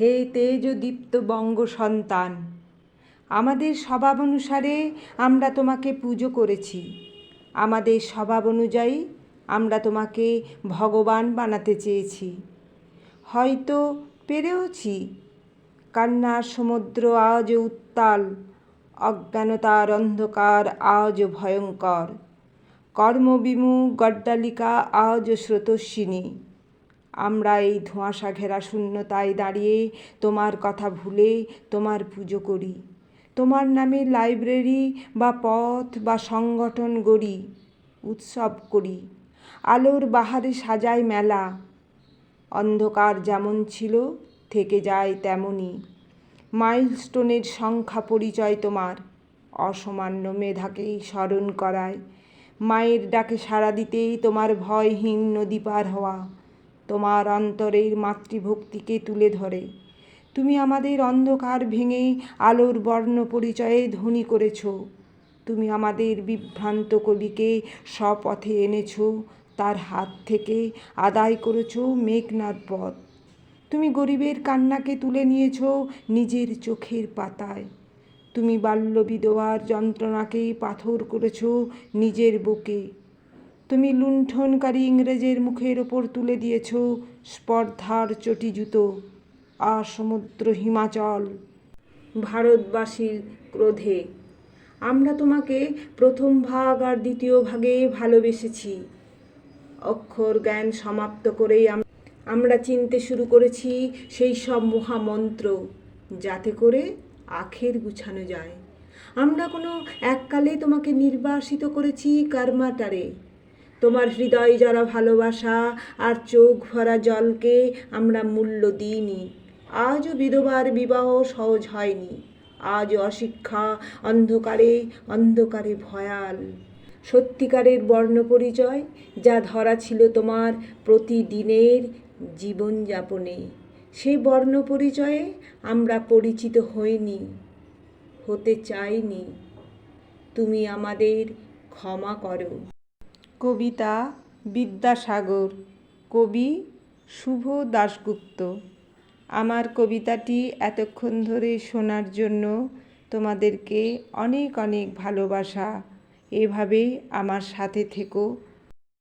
হে তেজদীপ্ত বঙ্গ সন্তান, আমাদের স্বভাব অনুসারে আমরা তোমাকে পুজো করেছি। আমাদের স্বভাব অনুযায়ী আমরা তোমাকে ভগবান বানাতে চেয়েছি। হয়তো পেরেওছি কান্নার সমুদ্র আজও উত্তাল, অজ্ঞানতার অন্ধকার আজও ভয়ঙ্কর। কর্মবিমুখ গড্ডালিকা আজও স্রোতস্বিনী। আমরা এই ধোঁয়াশা ঘেরা শূন্যতায় দাঁড়িয়ে তোমার কথা ভুলে তোমার পুজো করি। তোমার নামে লাইব্রেরি বা পথ বা সংগঠন গড়ি, উৎসব করি। আলোর বাহারে সাজাই মেলা, অন্ধকার যেমন ছিল থেকে যায় তেমনই। মাইলস্টোনের সংখ্যা পরিচয় তোমার, অসামান্য মেধাকেই স্মরণ করায়। মায়ের ডাকে সাড়া দিতেই তোমার ভয়হীন নদী পার হওয়া তোমার অন্তরের মাতৃভক্তিকে তুলে ধরে। তুমি আমাদের অন্ধকার ভেঙে আলোর বর্ণ পরিচয়ে ধনী করেছ। তুমি আমাদের বিভ্রান্ত কবিকে স্বপথে এনেছ, তার হাত থেকে আদায় করেছ মেঘনার পথ। তুমি গরিবের কান্নাকে তুলে নিয়েছ নিজের চোখের পাতায়। তুমি বাল্য বিধবার যন্ত্রণাকে পাথর করেছ নিজের বুকে। তুমি লুণ্ঠনকারী ইংরেজের মুখের ওপর তুলে দিয়েছ স্পর্ধার চটি জুতো সমুদ্র হিমাচল। ভারতবাসীর ক্রোধে। আমরা তোমাকে প্রথম ভাগ আর দ্বিতীয় ভাগে ভালোবেসেছি। অক্ষর জ্ঞান সমাপ্ত করেই আমরা চিনতে শুরু করেছি সেই সব মহামন্ত্র, যাতে করে আখের গুছানো যায়। আমরা কোনো এককালে তোমাকে নির্বাসিত করেছি কারমাটারে। তোমার হৃদয় যারা ভালোবাসা আর চোখ ভরা জলকে আমরা মূল্য দিইনি। আজও বিধবার বিবাহ সহজ হয়নি। আজ অশিক্ষা অন্ধকারে অন্ধকারে ভয়াল। সত্যিকারের বর্ণপরিচয় যা ধরা ছিল তোমার প্রতিদিনের জীবনযাপনে। সেই বর্ণপরিচয়ে আমরা পরিচিত হইনি, হতে চাইনি। তুমি আমাদের ক্ষমা করো। কবিতা বিদ্যাসাগর। কবি শুভ দাশগুপ্ত। আমার কবিতাটি এতক্ষণ ধরে শোনার জন্য তোমাদেরকে অনেক অনেক ভালোবাসা। এভাবেই আমার সাথে থেকো।